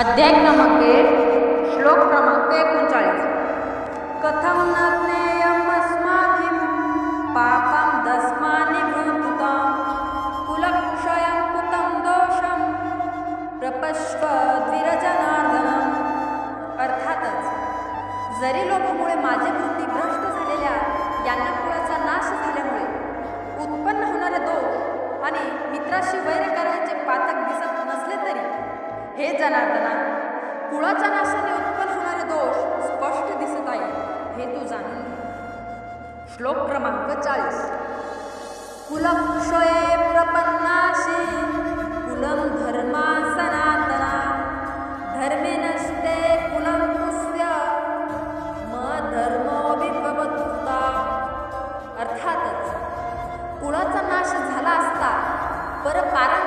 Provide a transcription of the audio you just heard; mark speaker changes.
Speaker 1: अध्याय क्रमांक एक श्लोक क्रमांक एकोणचाळीस. कथम न ज्ञेयम अस्माभिः पापं दस्मानि भूतुतां कुलक्षयं कुतं दोषं प्रपश्व द्विरजनार्दनम् अर्थातच जरी लोभामुळे माझे वृत्ती भ्रष्ट झालेल्या यांना कुळाचा नाश झाल्यामुळे उत्पन्न होणारे दोष आणि मित्राशी वैर करायचे पातक दिसत हे जनार्दना कुळाच्या नाशाने उत्पन्न होणारे दोष स्पष्ट दिसत आहे हे तू जाणून श्लोक क्रमांक चाळीस. कुलक्षय प्रपन्नाशी कुलम धर्मा सनातना. धर्मे नसते कुलम कुस्य म धर्मोभिभवता अर्थातच कुळाचा नाश झाला असता परपारा